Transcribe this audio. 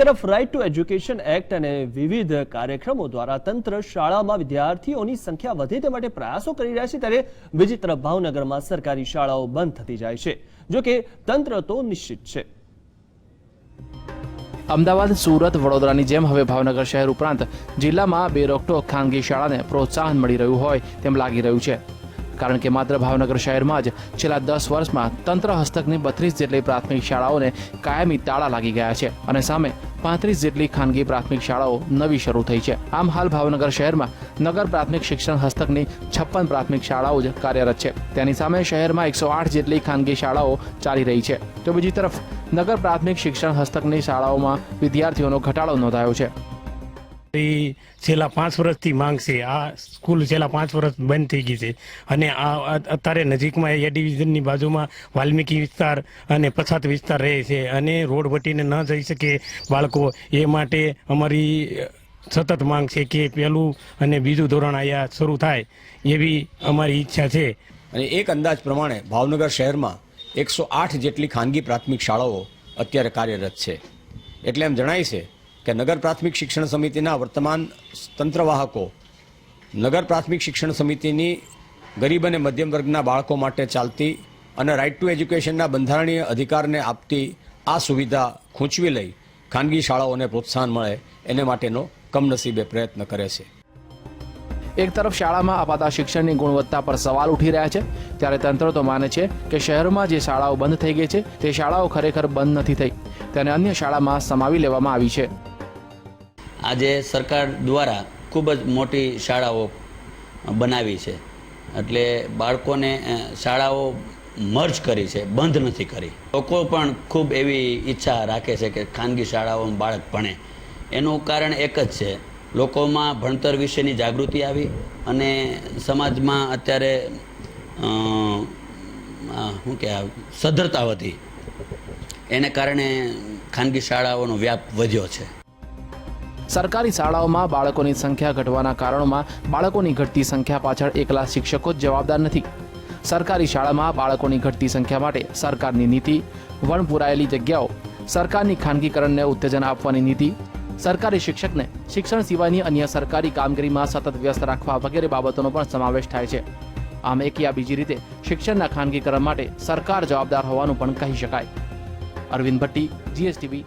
તરફ right to education act અને વિવિધ કાર્યક્રમો દ્વારા તંત્ર શાળામાં વિદ્યાર્થીઓની સંખ્યા વધે તે માટે પ્રયાસો કરી રહ્યા છે, ત્યારે બીજી તરફ ભાવનગરમાં સરકારી શાળાઓ બંધ થતી જાય છે. જોકે તંત્ર તો નિશ્ચિત છે. અમદાવાદ, સુરત, વડોદરાની જેમ હવે ભાવનગર શહેર ઉપરાંત જિલ્લામાં બે રોકટોક ખાનગી શાળાને પ્રોત્સાહન મળી રહ્યું હોય તેમ લાગી રહ્યું છે. કારણ કે માત્ર ભાવનગર શહેરમાં જ છેલ્લા દસ વર્ષમાં તંત્ર હસ્તકની બત્રીસ જેટલી પ્રાથમિક શાળાઓને કાયમી તાળા લાગી ગયા છે અને સામે પાંત્રીસ જેટલી ખાનગી પ્રાથમિક શાળાઓ નવી શરૂ થઈ છે. આમ હાલ ભાવનગર શહેરમાં નગર પ્રાથમિક શિક્ષણ હસ્તકની છપ્પન પ્રાથમિક શાળાઓ જ કાર્યરત છે. તેની સામે શહેરમાં એકસો આઠ જેટલી ખાનગી શાળાઓ ચાલી રહી છે. તો બીજી તરફ નગર પ્રાથમિક શિક્ષણ હસ્તકની શાળાઓમાં વિદ્યાર્થીઓનો ઘટાડો નોંધાયો છે. છેલ્લા પાંચ વર્ષથી માંગ છે. આ સ્કૂલ છેલ્લા પાંચ વર્ષ બંધ થઈ ગઈ છે. અને આ આ- અત્યારે નજીકમાં એ ડિવિઝનની બાજુમાં વાલ્મીકી વિસ્તાર અને પછાત વિસ્તાર રહે છે. અને રોડ વટીને ન જઈ શકે બાળકો. એ માટે અમારી સતત માંગ છે કે પહેલું અને બીજું ધોરણ અહીંયા શરૂ થાય એવી અમારી ઈચ્છા છે. અને એક અંદાજ પ્રમાણે ભાવનગર શહેરમાં એકસો આઠ જેટલી ખાનગી પ્રાથમિક શાળાઓ અત્યારે કાર્યરત છે. એટલે એમ જણાય છે કે નગર પ્રાથમિક શિક્ષણ સમિતિના વર્તમાન તંત્રવાહકો, નગર પ્રાથમિક શિક્ષણ સમિતિની ગરીબ અને મધ્યમ વર્ગના બાળકો માટે ચાલતી અને રાઇટ ટુ એજ્યુકેશનના બંધારણીય અધિકારને આપતી આ સુવિધા ખૂંચવી લઈ ખાનગી શાળાઓને પ્રોત્સાહન મળે એને માટેનો કમનસીબે પ્રયત્ન કરે છે. એક તરફ શાળામાં અપાતા શિક્ષણની ગુણવત્તા પર સવાલ ઉઠી રહ્યા છે, ત્યારે તંત્ર તો માને છે કે શહેરમાં જે શાળાઓ બંધ થઈ ગઈ છે, તે શાળાઓ ખરેખર બંધ નથી થઈ, તેને અન્ય શાળામાં સમાવી લેવામાં આવી છે. આજે સરકાર દ્વારા ખૂબ જ મોટી શાળાઓ બનાવી છે. એટલે બાળકોને શાળાઓ મર્જ કરી છે, બંધ નથી કરી. લોકો પણ ખૂબ એવી ઈચ્છા રાખે છે કે ખાનગી શાળાઓમાં બાળક ભણે. એનું કારણ એક જ છે, લોકોમાં ભણતર વિશેની જાગૃતિ આવી અને સમાજમાં અત્યારે શું કે આ સદ્ધરતા વધી. એને કારણે ખાનગી શાળાઓનો વ્યાપ વધ્યો છે. સરકારી શાળાઓમાં બાળકોની સંખ્યા ઘટવાના કારણોમાં બાળકોની ઘટતી સંખ્યા પાછળ એકલા શિક્ષકો જ જવાબદાર નથી. સરકારી શાળામાં બાળકોની ઘટતી સંખ્યા માટે સરકારની નીતિ વણપુરાયેલી જગ્યાઓ, સરકારની ખાનગીકરણને ઉત્તેજન આપવાની નીતિ, સરકારી શિક્ષકને શિક્ષણ સિવાયની અન્ય સરકારી કામગીરીમાં સતત વ્યસ્ત રાખવા વગેરે બાબતોનો પણ સમાવેશ થાય છે. આમ એક યા બીજી રીતે શિક્ષણના ખાનગીકરણ માટે સરકાર જવાબદાર હોવાનું પણ કહી શકાય. અરવિંદ ભટ્ટી, જીએસટીવી